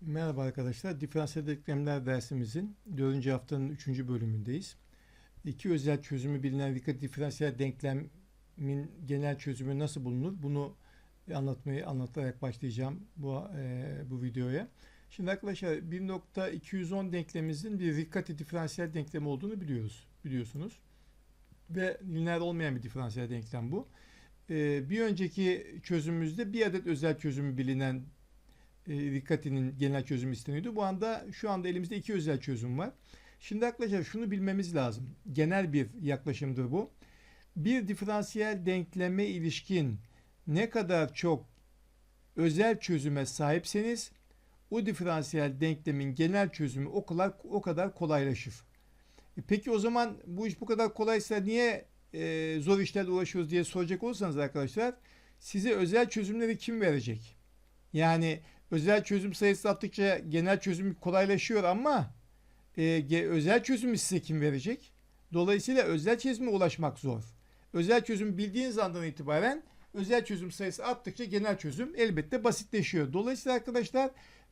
Merhaba arkadaşlar. Diferansiyel denklemler dersimizin 4. haftanın 3. bölümündeyiz. İki özel çözümü bilinen dikkat diferansiyel denklemin genel çözümü nasıl bulunur? Bunu anlatmayı anlatarak başlayacağım bu e, bu videoya. Şimdi arkadaşlar 1.210 denklemimizin bir Riccati diferansiyel denklemi olduğunu biliyoruz. Biliyorsunuz. Ve lineer olmayan bir diferansiyel denklem bu. E, bir önceki çözümümüzde bir adet özel çözümü bilinen e, Riccati'nin genel çözümü isteniyordu. Bu anda şu anda elimizde iki özel çözüm var. Şimdi arkadaşlar şunu bilmemiz lazım. Genel bir yaklaşımdır bu. Bir diferansiyel denkleme ilişkin ne kadar çok özel çözüme sahipseniz o diferansiyel denklemin genel çözümü o kadar o kadar kolaylaşır. E peki o zaman bu iş bu kadar kolaysa niye e, zor işlerle uğraşıyoruz diye soracak olursanız arkadaşlar size özel çözümleri kim verecek? Yani özel çözüm sayısı arttıkça genel çözüm kolaylaşıyor ama e, özel çözümü size kim verecek? Dolayısıyla özel çözüme ulaşmak zor. Özel çözüm bildiğiniz andan itibaren özel çözüm sayısı arttıkça genel çözüm elbette basitleşiyor. Dolayısıyla arkadaşlar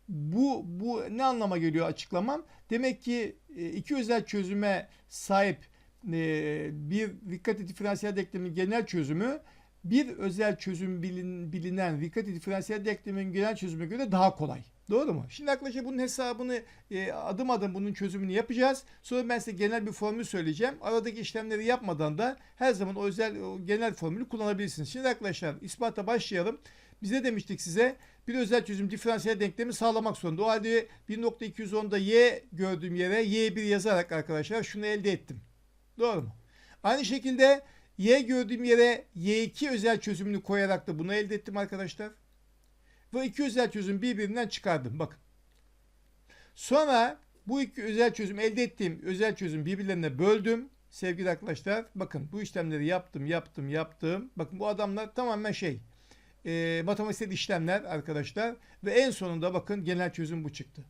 bu bu ne anlama geliyor açıklamam? Demek ki e, iki özel çözüme sahip e, bir Riccati diferansiyel denklemin genel çözümü bir özel çözüm bilin, bilinen Riccati diferansiyel denklemin genel çözümüne göre daha kolay. Doğru mu? Şimdi arkadaşlar bunun hesabını e, adım adım bunun çözümünü yapacağız. Sonra ben size genel bir formül söyleyeceğim. Aradaki işlemleri yapmadan da her zaman o özel o genel formülü kullanabilirsiniz. Şimdi arkadaşlar ispata başlayalım. Biz ne demiştik size? Bir özel çözüm diferansiyel denklemi sağlamak zorunda. O halde 1.210'da y gördüğüm yere y1 yazarak arkadaşlar şunu elde ettim. Doğru mu? Aynı şekilde y gördüğüm yere y2 özel çözümünü koyarak da bunu elde ettim arkadaşlar. Ve iki özel çözüm birbirinden çıkardım. Bakın. Sonra bu iki özel çözüm elde ettiğim özel çözüm birbirlerine böldüm. Sevgili arkadaşlar bakın bu işlemleri yaptım yaptım yaptım. Bakın bu adamlar tamamen şey e, matematiksel işlemler arkadaşlar. Ve en sonunda bakın genel çözüm bu çıktı.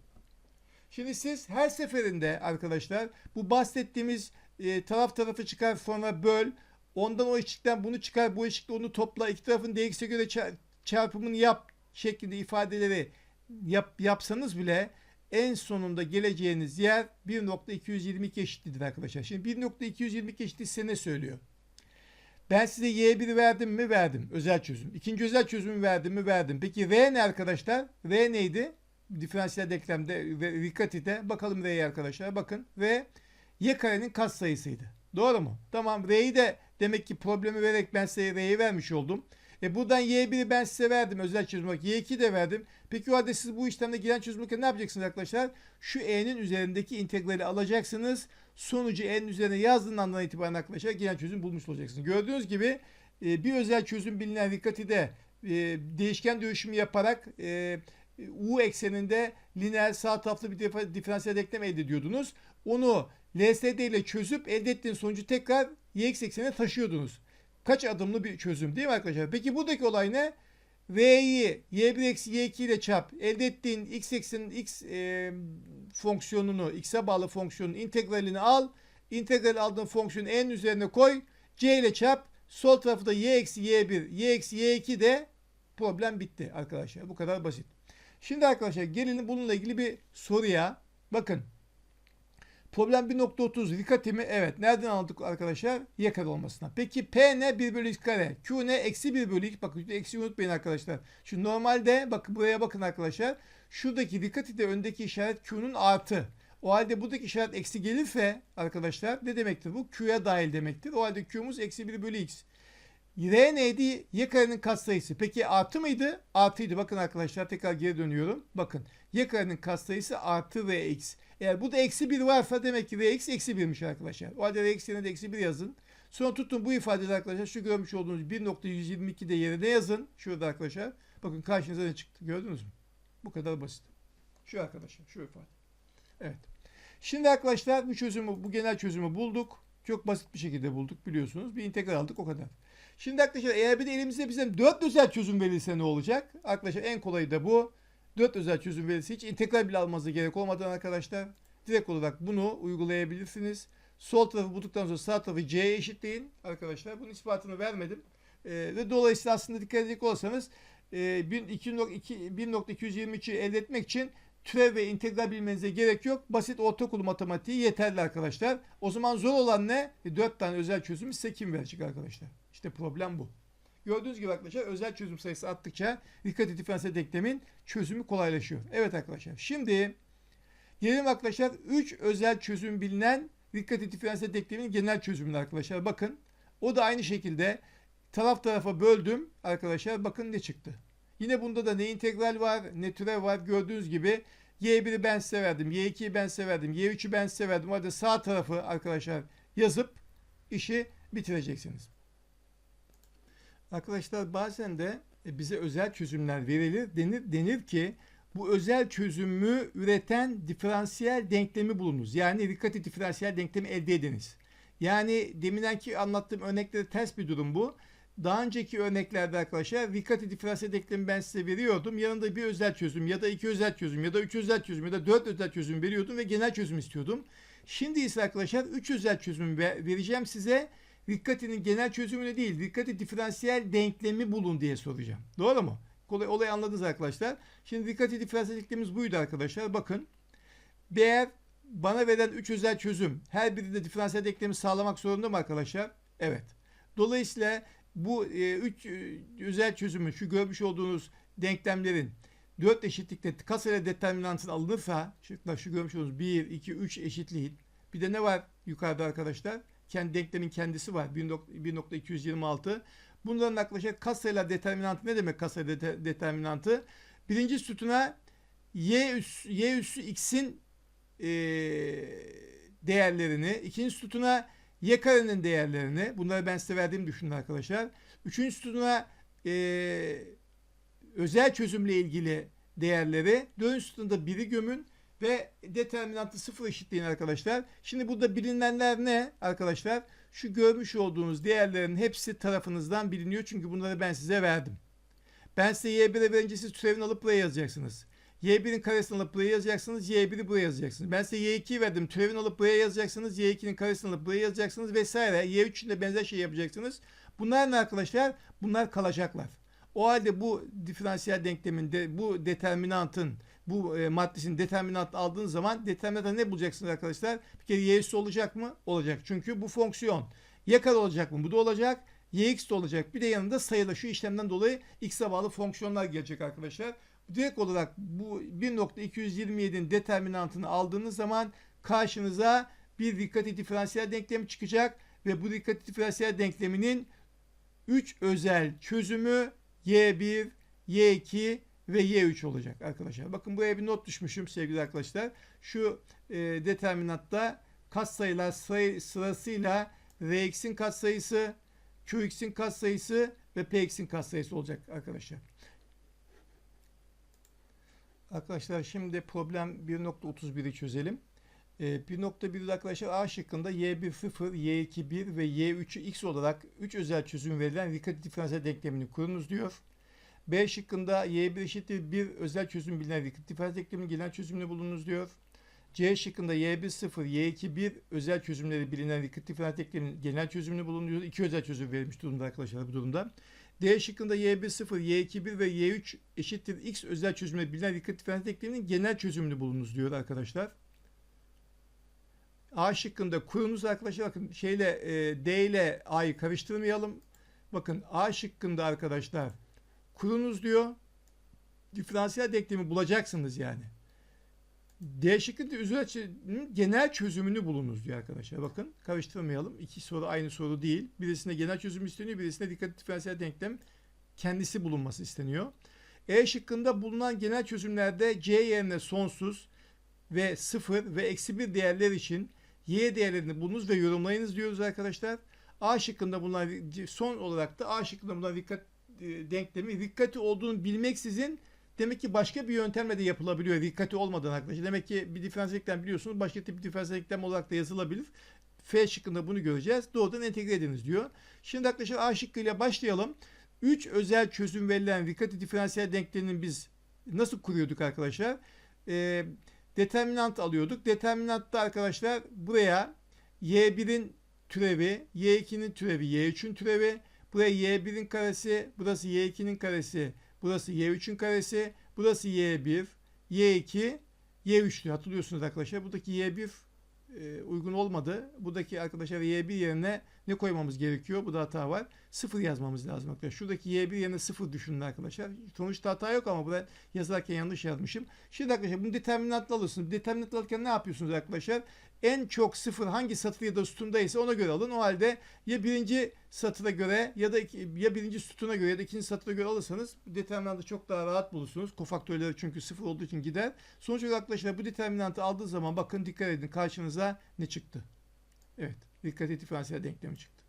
Şimdi siz her seferinde arkadaşlar bu bahsettiğimiz e, taraf tarafı çıkar sonra böl. Ondan o eşikten bunu çıkar bu eşikle onu topla. iki tarafın dx'e göre ça- çarpımını yap şeklinde ifadeleri yap, yapsanız bile en sonunda geleceğiniz yer 1.222 eşitlidir arkadaşlar. Şimdi 1.222 eşitliği ne söylüyor? Ben size y1 verdim mi? Verdim. Özel çözüm. İkinci özel çözümü verdim mi? Verdim. Peki r ne arkadaşlar? r neydi? Diferansiyel denklemde Riccati'de bakalım r'ye arkadaşlar. Bakın r y karenin katsayısıydı. Doğru mu? Tamam r'yi de demek ki problemi vererek ben size r'yi vermiş oldum. E buradan y1'i ben size verdim özel çözüm olarak. y2 de verdim. Peki o halde siz bu işlemde giren çözüm olurken ne yapacaksınız arkadaşlar? Şu e'nin üzerindeki integrali alacaksınız. Sonucu e'nin üzerine yazdığın andan itibaren arkadaşlar giren çözüm bulmuş olacaksınız. Gördüğünüz gibi e, bir özel çözüm bilinen Riccati'de e, değişken dönüşümü yaparak e, u ekseninde lineer sağ taraflı bir dif- diferansiyel denklem elde ediyordunuz. Onu LSD ile çözüp elde ettiğiniz sonucu tekrar y eksenine taşıyordunuz. Kaç adımlı bir çözüm değil mi arkadaşlar? Peki buradaki olay ne? V'yi y1 eksi y2 ile çarp. Elde ettiğin x eksenin x e, fonksiyonunu, x'e bağlı fonksiyonun integralini al. İntegral aldığın fonksiyonu en üzerine koy. c ile çarp. Sol tarafı da y eksi y1, y eksi y2 de problem bitti arkadaşlar. Bu kadar basit. Şimdi arkadaşlar gelin bununla ilgili bir soruya. Bakın. Problem 1.30 Riccati mi? Evet. Nereden aldık arkadaşlar? Y kare olmasına. Peki P ne? 1 bölü x kare. Q ne? Eksi 1 bölü x. Bakın eksi unutmayın arkadaşlar. Şimdi normalde bakın buraya bakın arkadaşlar. Şuradaki Riccati'de öndeki işaret Q'nun artı. O halde buradaki işaret eksi gelirse arkadaşlar ne demektir bu? Q'ya dahil demektir. O halde Q'muz eksi 1 bölü x. R neydi? Y karenin katsayısı. Peki artı mıydı? Artıydı. Bakın arkadaşlar tekrar geri dönüyorum. Bakın y karenin katsayısı artı rx. Eğer bu da eksi 1 varsa demek ki rx eksi 1'miş arkadaşlar. O halde rx yerine de eksi 1 yazın. Sonra tutun bu ifadeleri arkadaşlar şu görmüş olduğunuz 1.122'de yerine yazın. Şurada arkadaşlar. Bakın karşınıza ne çıktı gördünüz mü? Bu kadar basit. Şu arkadaşlar şu ifade. Evet. Şimdi arkadaşlar bu çözümü bu genel çözümü bulduk. Çok basit bir şekilde bulduk biliyorsunuz. Bir integral aldık o kadar. Şimdi arkadaşlar eğer bir de elimizde bize 4 özel çözüm verilse ne olacak? Arkadaşlar en kolayı da bu. 4 özel çözüm verilse hiç integral bile almanıza gerek olmadan arkadaşlar direkt olarak bunu uygulayabilirsiniz. Sol tarafı bulduktan sonra sağ tarafı c'ye eşitleyin arkadaşlar. Bunun ispatını vermedim. Ee, ve dolayısıyla aslında dikkat edecek olsanız e, 1.223'ü elde etmek için türev ve integral bilmenize gerek yok. Basit ortaokul matematiği yeterli arkadaşlar. O zaman zor olan ne? E, 4 tane özel çözüm size kim verecek arkadaşlar? İşte problem bu. Gördüğünüz gibi arkadaşlar özel çözüm sayısı arttıkça dikkat diferansiyel denklemin çözümü kolaylaşıyor. Evet arkadaşlar. Şimdi gelelim arkadaşlar 3 özel çözüm bilinen dikkat diferansiyel denklemin genel çözümünü arkadaşlar. Bakın o da aynı şekilde taraf tarafa böldüm arkadaşlar. Bakın ne çıktı. Yine bunda da ne integral var ne türev var. Gördüğünüz gibi Y1'i ben size verdim. Y2'yi ben size verdim. Y3'ü ben size verdim. Hadi sağ tarafı arkadaşlar yazıp işi bitireceksiniz. Arkadaşlar bazen de e, bize özel çözümler verilir. Denir, denir ki bu özel çözümü üreten diferansiyel denklemi bulunuz. Yani Riccati diferansiyel denklemi elde ediniz. Yani deminenki anlattığım örneklere ters bir durum bu. Daha önceki örneklerde arkadaşlar Riccati diferansiyel denklemi ben size veriyordum. Yanında bir özel çözüm ya da iki özel çözüm ya da üç özel çözüm ya da dört özel çözüm veriyordum ve genel çözüm istiyordum. Şimdi ise arkadaşlar üç özel çözüm vereceğim size. Riccati'nin genel çözümüne değil, Riccati diferansiyel denklemi bulun diye soracağım. Doğru mu? Kolay, olayı anladınız arkadaşlar. Şimdi Riccati diferansiyel denklemimiz buydu arkadaşlar. Bakın. Eğer bana verilen 3 özel çözüm her birinde diferansiyel denklemi sağlamak zorunda mı arkadaşlar? Evet. Dolayısıyla bu 3 e, e, özel çözümün şu görmüş olduğunuz denklemlerin 4 eşitlikte kasayla determinantın alınırsa şıkla şu görmüş olduğunuz 1, 2, 3 eşitliğin bir de ne var yukarıda arkadaşlar? Kendi denklemin kendisi var. 1.226. Bunların arkadaşlar kasayla determinantı ne demek kasayla de, determinantı? Birinci sütuna y üssü, y üssü x'in e, değerlerini, ikinci sütuna y karenin değerlerini, bunları ben size verdiğimi düşünün arkadaşlar. Üçüncü sütuna e, özel çözümle ilgili değerleri, dördüncü sütunda biri gömün ve determinantı sıfır eşitleyin arkadaşlar. Şimdi burada bilinenler ne arkadaşlar? Şu görmüş olduğunuz değerlerin hepsi tarafınızdan biliniyor. Çünkü bunları ben size verdim. Ben size y1'e verince siz türevini alıp buraya yazacaksınız. Y1'in karesini alıp buraya yazacaksınız. Y1'i buraya yazacaksınız. Ben size Y2'yi verdim. Türevini alıp buraya yazacaksınız. Y2'nin karesini alıp buraya yazacaksınız vesaire. Y3'ün de benzer şey yapacaksınız. Bunlar ne arkadaşlar? Bunlar kalacaklar. O halde bu diferansiyel denkleminde bu determinantın bu e, maddesinin determinant aldığınız zaman determinanta ne bulacaksınız arkadaşlar? Bir kere y üssü olacak mı? Olacak. Çünkü bu fonksiyon. Y kare olacak mı? Bu da olacak. Yx de olacak. Bir de yanında sayılı şu işlemden dolayı x'e bağlı fonksiyonlar gelecek arkadaşlar. Direkt olarak bu 1.227'nin determinantını aldığınız zaman karşınıza bir Riccati diferansiyel denklemi çıkacak ve bu Riccati diferansiyel denkleminin 3 özel çözümü y1, y2 ve y3 olacak arkadaşlar. Bakın buraya bir not düşmüşüm sevgili arkadaşlar. Şu e, determinatta katsayılar sayı, sırasıyla rx'in katsayısı, qx'in katsayısı ve px'in katsayısı olacak arkadaşlar. Arkadaşlar şimdi problem 1.31'i çözelim. E, 1.1'de arkadaşlar A şıkkında y1 0, y2 1 ve y3'ü x olarak 3 özel çözüm verilen Riccati diferansiyel denklemini kurunuz diyor. B şıkkında y1 eşittir 1 özel çözüm bilinen Riccati diferansiyel denkleminin genel çözümünü bulunuz diyor. C şıkkında y1 0, y2 1 özel çözümleri bilinen Riccati diferansiyel denkleminin genel çözümünü bulunuyor. İki özel çözüm verilmiş durumda arkadaşlar bu durumda. D şıkkında y1 0, y2 1 ve y3 eşittir x özel çözümleri bilinen Riccati diferansiyel denkleminin genel çözümünü bulunuz diyor arkadaşlar. A şıkkında kurunuz arkadaşlar bakın şeyle e, D ile A'yı karıştırmayalım. Bakın A şıkkında arkadaşlar kurunuz diyor. Diferansiyel denklemi bulacaksınız yani. D şıkkında üzerinin genel çözümünü bulunuz diyor arkadaşlar. Bakın karıştırmayalım. İki soru aynı soru değil. Birisinde genel çözüm isteniyor. Birisinde dikkat diferansiyel denklem kendisi bulunması isteniyor. E şıkkında bulunan genel çözümlerde C yerine sonsuz ve 0 ve eksi 1 değerler için y değerlerini bulunuz ve yorumlayınız diyoruz arkadaşlar. A şıkkında bulunan son olarak da A şıkkında bulunan dikkat e, denklemi dikkati olduğunu bilmeksizin demek ki başka bir yöntemle de yapılabiliyor. Dikkati olmadan arkadaşlar. Demek ki bir diferansiyel denklem biliyorsunuz. Başka tip diferansiyel denklem olarak da yazılabilir. F şıkkında bunu göreceğiz. Doğrudan entegre ediniz diyor. Şimdi arkadaşlar A şıkkıyla başlayalım. 3 özel çözüm verilen Riccati diferansiyel denklemini biz nasıl kuruyorduk arkadaşlar? Eee determinant alıyorduk. Determinantta arkadaşlar buraya y1'in türevi, y2'nin türevi, y3'ün türevi, buraya y1'in karesi, burası y2'nin karesi, burası y3'ün karesi, burası y1, y2 Y3'tü hatırlıyorsunuz arkadaşlar. Buradaki Y1 e, uygun olmadı. Buradaki arkadaşlar Y1 yerine ne koymamız gerekiyor? Bu da hata var. 0 yazmamız lazım arkadaşlar. Şuradaki Y1 yerine 0 düşünün arkadaşlar. Sonuçta hata yok ama ben yazarken yanlış yazmışım. Şimdi arkadaşlar bunu determinantla alırsınız. Determinant alırken ne yapıyorsunuz arkadaşlar? En çok sıfır hangi satır ya da sütundaysa ona göre alın. O halde ya birinci satıra göre ya da iki- ya birinci sütuna göre ya da ikinci satıra göre alırsanız determinantı çok daha rahat bulursunuz. Kofaktörleri çünkü sıfır olduğu için gider. Sonuç olarak arkadaşlar bu determinantı aldığı zaman bakın dikkat edin karşınıza ne çıktı? Evet. Dikkatli diferansiyel denklemi çıktı.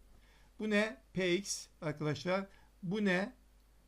Bu ne? Px arkadaşlar. Bu ne?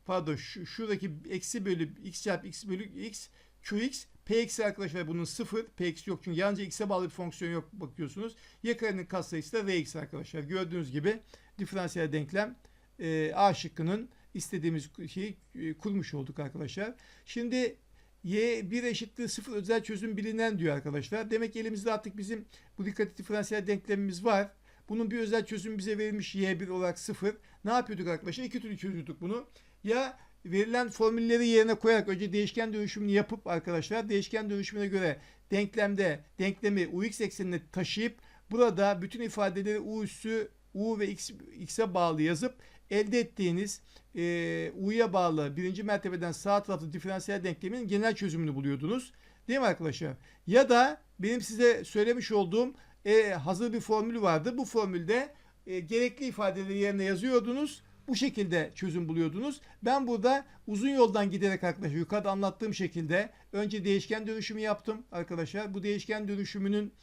Pardon şu, şuradaki eksi bölü x çarpı x bölü x qx px arkadaşlar bunun sıfır. px yok çünkü yalnızca x'e bağlı bir fonksiyon yok bakıyorsunuz. Y karenin katsayısı da rx arkadaşlar. Gördüğünüz gibi diferansiyel denklem e, A şıkkının istediğimiz şeyi e, kurmuş olduk arkadaşlar. Şimdi y 1 eşittir 0 özel çözüm bilinen diyor arkadaşlar. Demek ki elimizde artık bizim bu dikkat diferansiyel denklemimiz var. Bunun bir özel çözüm bize verilmiş y1 olarak 0. Ne yapıyorduk arkadaşlar? İki türlü çözüyorduk bunu. Ya verilen formülleri yerine koyarak önce değişken dönüşümünü yapıp arkadaşlar değişken dönüşümüne göre denklemde denklemi ux eksenine taşıyıp burada bütün ifadeleri u üssü u ve x, x'e bağlı yazıp elde ettiğiniz e, u'ya bağlı birinci mertebeden sağ taraflı diferansiyel denklemin genel çözümünü buluyordunuz. Değil mi arkadaşlar? Ya da benim size söylemiş olduğum e, hazır bir formül vardı. Bu formülde e, gerekli ifadeleri yerine yazıyordunuz. Bu şekilde çözüm buluyordunuz. Ben burada uzun yoldan giderek arkadaşlar yukarıda anlattığım şekilde önce değişken dönüşümü yaptım arkadaşlar. Bu değişken dönüşümünün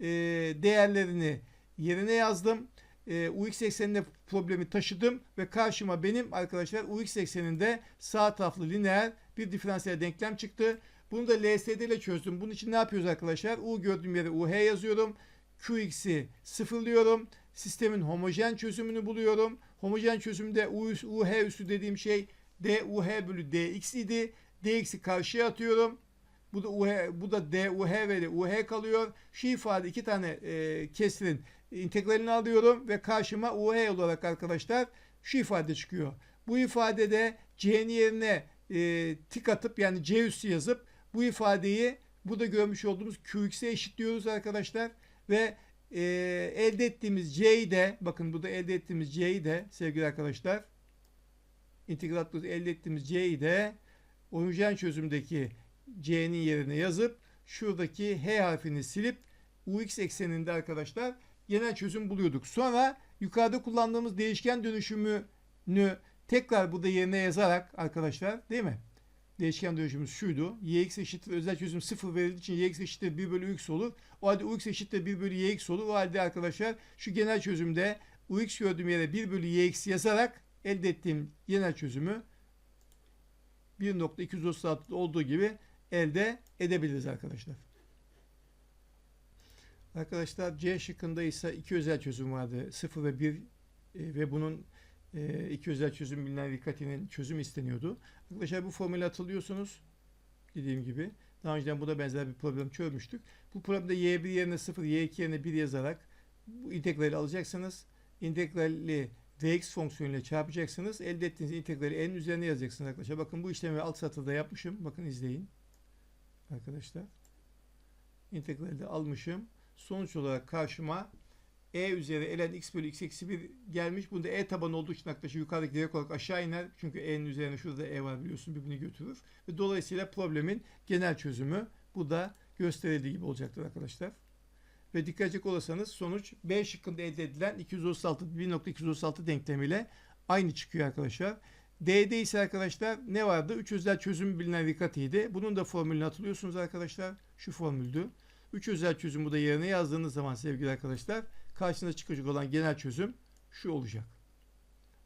e, değerlerini yerine yazdım. E, UX ekseninde problemi taşıdım ve karşıma benim arkadaşlar UX ekseninde sağ taraflı lineer bir diferansiyel denklem çıktı. Bunu da LSD ile çözdüm. Bunun için ne yapıyoruz arkadaşlar? U gördüğüm yere UH yazıyorum. QX'i sıfırlıyorum. Sistemin homojen çözümünü buluyorum. Homojen çözümde U, UH üstü dediğim şey DUH bölü DX idi. DX'i karşıya atıyorum. Bu da UH, bu da DUH ve UH kalıyor. Şu ifade iki tane e, kesrin integralini alıyorum ve karşıma UH olarak arkadaşlar şu ifade çıkıyor. Bu ifadede C'nin yerine e, tik atıp yani C üssü yazıp bu ifadeyi burada görmüş olduğumuz QX'e eşitliyoruz arkadaşlar ve e, elde ettiğimiz C'yi de bakın burada elde ettiğimiz C'yi de sevgili arkadaşlar integratlı elde ettiğimiz C'yi de homojen çözümdeki C'nin yerine yazıp şuradaki H harfini silip UX ekseninde arkadaşlar genel çözüm buluyorduk. Sonra yukarıda kullandığımız değişken dönüşümünü tekrar burada yerine yazarak arkadaşlar değil mi? Değişken dönüşümümüz şuydu. Yx eşittir özel çözüm 0 verildiği için yx eşittir 1 bölü ux olur. O halde ux eşittir 1 bölü yx olur. O halde arkadaşlar şu genel çözümde ux gördüğüm yere 1 bölü yx yazarak elde ettiğim genel çözümü 1.236 olduğu gibi elde edebiliriz arkadaşlar. Arkadaşlar C şıkkında ise iki özel çözüm vardı. 0 ve 1 e, ve bunun e, iki özel çözüm bilinen dikkatinin çözüm isteniyordu. Arkadaşlar bu formülü hatırlıyorsunuz. Dediğim gibi. Daha önceden buna benzer bir problem çözmüştük. Bu problemde y1 yerine 0, y2 yerine 1 yazarak bu integrali alacaksınız. İntegrali dx fonksiyonuyla çarpacaksınız. Elde ettiğiniz integrali n üzerine yazacaksınız arkadaşlar. Bakın bu işlemi alt satırda yapmışım. Bakın izleyin. Arkadaşlar. İntegrali de almışım. Sonuç olarak karşıma e üzeri ln x bölü x eksi 1 gelmiş. Bunda e tabanı olduğu için arkadaşlar yukarıdaki direkt olarak aşağı iner. Çünkü e'nin üzerine şurada e var biliyorsun birbirini götürür. Ve dolayısıyla problemin genel çözümü bu da gösterildiği gibi olacaktır arkadaşlar. Ve dikkat edecek olursanız sonuç B şıkkında elde edilen 236 1.236 denklemiyle aynı çıkıyor arkadaşlar. D'de ise arkadaşlar ne vardı? 3 özel çözüm bilinen rikatiydi. Bunun da formülünü hatırlıyorsunuz arkadaşlar. Şu formüldü. 3 özel çözümü de yerine yazdığınız zaman sevgili arkadaşlar karşınıza çıkacak olan genel çözüm şu olacak.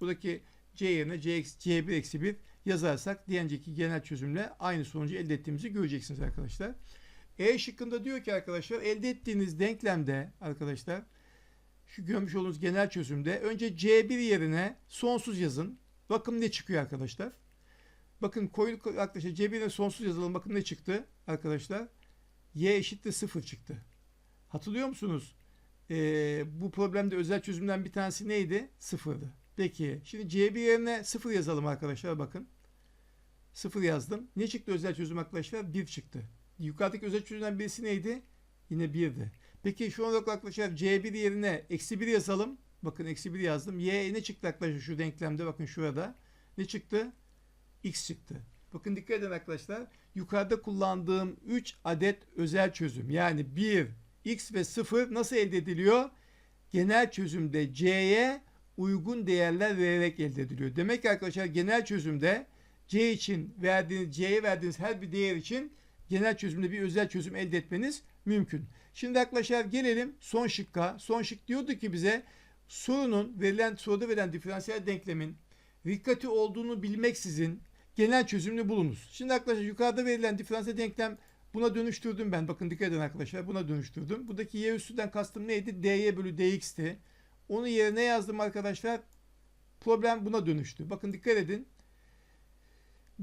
Buradaki C yerine C, C1 eksi 1 yazarsak diğer genel çözümle aynı sonucu elde ettiğimizi göreceksiniz arkadaşlar. E şıkkında diyor ki arkadaşlar elde ettiğiniz denklemde arkadaşlar şu görmüş olduğunuz genel çözümde önce C1 yerine sonsuz yazın. Bakın ne çıkıyor arkadaşlar. Bakın koyun arkadaşlar C1'e sonsuz yazalım. Bakın ne çıktı arkadaşlar. Y eşittir 0 çıktı. Hatırlıyor musunuz? Ee, bu problemde özel çözümden bir tanesi neydi? Sıfırdı. Peki şimdi C1 yerine 0 yazalım arkadaşlar bakın. 0 yazdım. Ne çıktı özel çözüm arkadaşlar? 1 çıktı. yukarıdaki özel çözümden birisi neydi? Yine 1'di. Peki şu an arkadaşlar C1 yerine eksi 1 yazalım. Bakın eksi 1 yazdım. Y ne çıktı arkadaşlar şu denklemde? Bakın şurada. Ne çıktı? X çıktı. Bakın dikkat edin arkadaşlar. Yukarıda kullandığım 3 adet özel çözüm. Yani 1, X ve 0 nasıl elde ediliyor? Genel çözümde C'ye uygun değerler vererek elde ediliyor. Demek ki arkadaşlar genel çözümde C için verdiğiniz C'ye verdiğiniz her bir değer için genel çözümde bir özel çözüm elde etmeniz mümkün. Şimdi arkadaşlar gelelim son şıkka. Son şık diyordu ki bize sorunun verilen soruda verilen diferansiyel denklemin rikkati olduğunu bilmeksizin genel çözümünü bulunuz. Şimdi arkadaşlar yukarıda verilen diferansiyel denklem buna dönüştürdüm ben. Bakın dikkat edin arkadaşlar buna dönüştürdüm. Buradaki y üstünden kastım neydi? dy bölü dx'ti. Onu yerine yazdım arkadaşlar. Problem buna dönüştü. Bakın dikkat edin.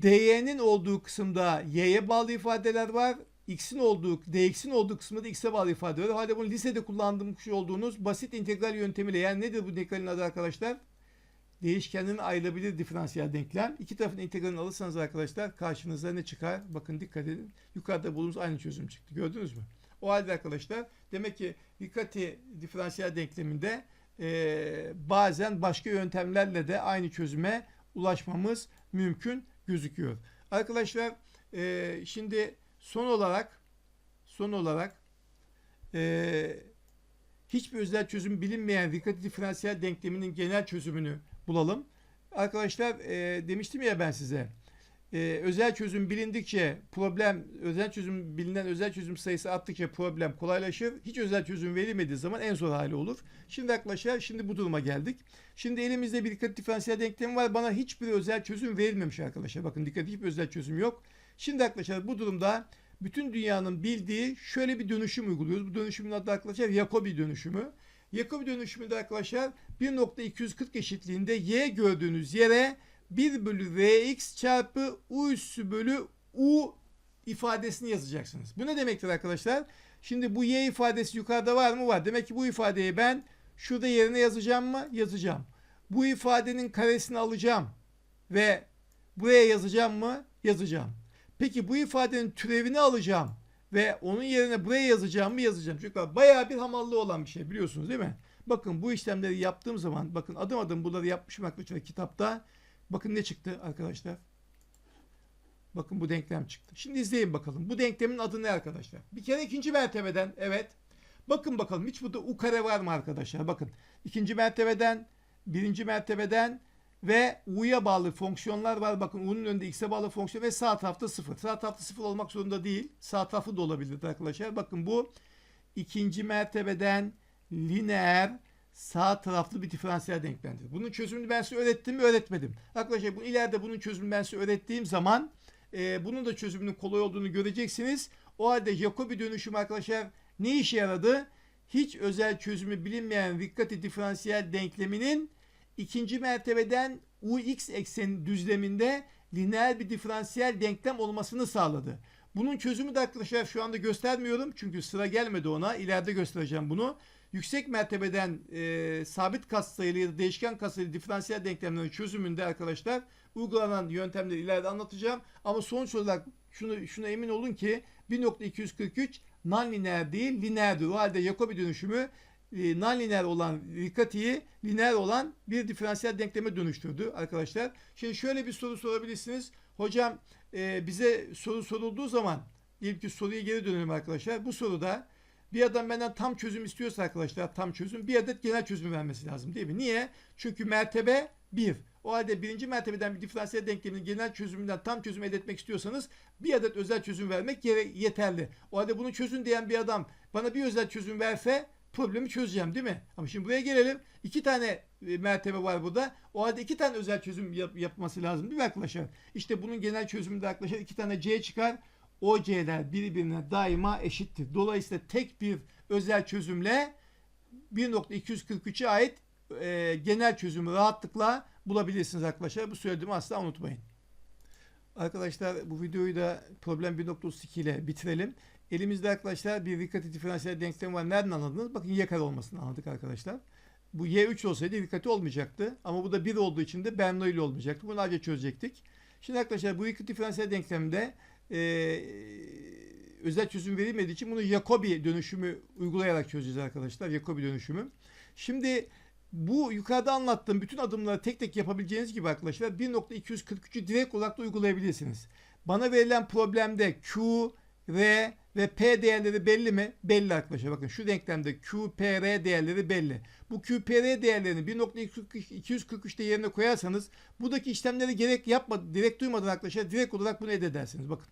dy'nin olduğu kısımda y'ye bağlı ifadeler var. x'in olduğu, dx'in olduğu kısımda da x'e bağlı ifade var. Hadi bunu lisede kullandığımız olduğunuz basit integral yöntemiyle yani nedir bu integralin adı arkadaşlar? Değişkenin ayrılabilir diferansiyel denklem. İki tarafın integralini alırsanız arkadaşlar karşınıza ne çıkar? Bakın dikkat edin. Yukarıda bulduğunuz aynı çözüm çıktı. Gördünüz mü? O halde arkadaşlar demek ki Riccati diferansiyel denkleminde e, bazen başka yöntemlerle de aynı çözüme ulaşmamız mümkün gözüküyor. Arkadaşlar e, şimdi son olarak son olarak e, hiçbir özel çözüm bilinmeyen Riccati diferansiyel denkleminin genel çözümünü bulalım. Arkadaşlar e, demiştim ya ben size e, özel çözüm bilindikçe problem özel çözüm bilinen özel çözüm sayısı arttıkça problem kolaylaşır. Hiç özel çözüm verilmediği zaman en zor hali olur. Şimdi arkadaşlar şimdi bu duruma geldik. Şimdi elimizde bir dikkat diferansiyel denklemi var. Bana hiçbir özel çözüm verilmemiş arkadaşlar. Bakın dikkat hiçbir özel çözüm yok. Şimdi arkadaşlar bu durumda bütün dünyanın bildiği şöyle bir dönüşüm uyguluyoruz. Bu dönüşümün adı arkadaşlar Jacobi dönüşümü. Jacobi dönüşümünde arkadaşlar 1.240 eşitliğinde y gördüğünüz yere 1 bölü rx çarpı u üssü bölü u ifadesini yazacaksınız. Bu ne demektir arkadaşlar? Şimdi bu y ifadesi yukarıda var mı? Var. Demek ki bu ifadeyi ben şurada yerine yazacağım mı? Yazacağım. Bu ifadenin karesini alacağım ve buraya yazacağım mı? Yazacağım. Peki bu ifadenin türevini alacağım ve onun yerine buraya yazacağım mı? Yazacağım. Çünkü bayağı bir hamallığı olan bir şey biliyorsunuz değil mi? Bakın bu işlemleri yaptığım zaman bakın adım adım bunları yapmışım arkadaşlar kitapta. Bakın ne çıktı arkadaşlar? Bakın bu denklem çıktı. Şimdi izleyin bakalım. Bu denklemin adı ne arkadaşlar? Bir kere ikinci mertebeden evet. Bakın bakalım hiç burada u kare var mı arkadaşlar? Bakın ikinci mertebeden, birinci mertebeden ve u'ya bağlı fonksiyonlar var. Bakın u'nun önünde x'e bağlı fonksiyon ve sağ tarafta sıfır. Sağ tarafta sıfır olmak zorunda değil. Sağ tarafı da olabilir arkadaşlar. Bakın bu ikinci mertebeden lineer sağ taraflı bir diferansiyel denklemdir. Bunun çözümünü ben size öğrettim mi öğretmedim. Arkadaşlar bu ileride bunun çözümünü ben size öğrettiğim zaman e, bunun da çözümünün kolay olduğunu göreceksiniz. O halde Jacobi dönüşüm arkadaşlar ne işe yaradı? Hiç özel çözümü bilinmeyen Riccati diferansiyel denkleminin ikinci mertebeden ux ekseni düzleminde lineer bir diferansiyel denklem olmasını sağladı. Bunun çözümü de arkadaşlar şu anda göstermiyorum. Çünkü sıra gelmedi ona. İleride göstereceğim bunu yüksek mertebeden e, sabit katsayılı ya da değişken katsayılı diferansiyel denklemlerin çözümünde arkadaşlar uygulanan yöntemleri ileride anlatacağım. Ama sonuç olarak şunu şuna emin olun ki 1.243 non-lineer değil lineerdir. O halde Jacobi dönüşümü e, non-lineer olan Riccati'yi lineer olan bir diferansiyel denkleme dönüştürdü arkadaşlar. Şimdi şöyle bir soru sorabilirsiniz. Hocam e, bize soru sorulduğu zaman ilk soruya geri dönelim arkadaşlar. Bu soruda bir adam benden tam çözüm istiyorsa arkadaşlar tam çözüm bir adet genel çözüm vermesi lazım değil mi? Niye? Çünkü mertebe 1. O halde birinci mertebeden bir diferansiyel denklemin genel çözümünden tam çözüm elde etmek istiyorsanız bir adet özel çözüm vermek yeterli. O halde bunu çözün diyen bir adam bana bir özel çözüm verse problemi çözeceğim değil mi? Ama şimdi buraya gelelim. İki tane e, mertebe var burada. O halde iki tane özel çözüm yap yapması lazım değil mi arkadaşlar? İşte bunun genel çözümünde arkadaşlar iki tane C çıkar. OC'ler birbirine daima eşittir. Dolayısıyla tek bir özel çözümle 1.243'e ait e, genel çözümü rahatlıkla bulabilirsiniz arkadaşlar. Bu söylediğimi asla unutmayın. Arkadaşlar bu videoyu da problem 1.32 ile bitirelim. Elimizde arkadaşlar bir Riccati diferansiyel denklem var. Nereden anladınız? Bakın y kare olmasını anladık arkadaşlar. Bu y3 olsaydı Riccati olmayacaktı. Ama bu da 1 olduğu için de Bernoulli olmayacaktı. Bunu ayrıca çözecektik. Şimdi arkadaşlar bu Riccati diferansiyel denklemde e, özel çözüm verilmediği için bunu Jacobi dönüşümü uygulayarak çözeceğiz arkadaşlar. Jacobi dönüşümü. Şimdi bu yukarıda anlattığım bütün adımları tek tek yapabileceğiniz gibi arkadaşlar 1.243'ü direkt olarak da uygulayabilirsiniz. Bana verilen problemde Q, R ve P değerleri belli mi? Belli arkadaşlar. Bakın şu denklemde Q, P, R değerleri belli. Bu Q, P, R değerlerini 1.243'te yerine koyarsanız buradaki işlemleri gerek yapmadı, direkt duymadan arkadaşlar direkt olarak bunu elde edersiniz. Bakın.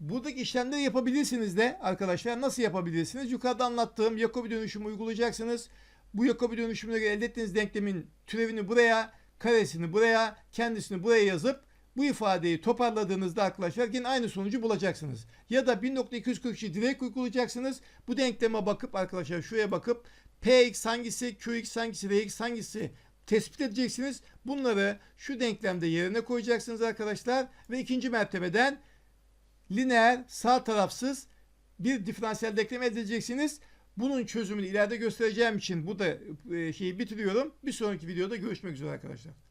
Buradaki işlemleri yapabilirsiniz de arkadaşlar nasıl yapabilirsiniz? Yukarıda anlattığım Jacobi dönüşümü uygulayacaksınız. Bu Jacobi dönüşümüne elde ettiğiniz denklemin türevini buraya, karesini buraya, kendisini buraya yazıp bu ifadeyi toparladığınızda arkadaşlar yine aynı sonucu bulacaksınız. Ya da 1.243'ü direkt uygulayacaksınız. Bu denkleme bakıp arkadaşlar şuraya bakıp Px hangisi, Qx hangisi, Rx hangisi tespit edeceksiniz. Bunları şu denklemde yerine koyacaksınız arkadaşlar. Ve ikinci mertebeden lineer sağ tarafsız bir diferansiyel denklem edeceksiniz. Bunun çözümünü ileride göstereceğim için bu da e, şeyi bitiriyorum. Bir sonraki videoda görüşmek üzere arkadaşlar.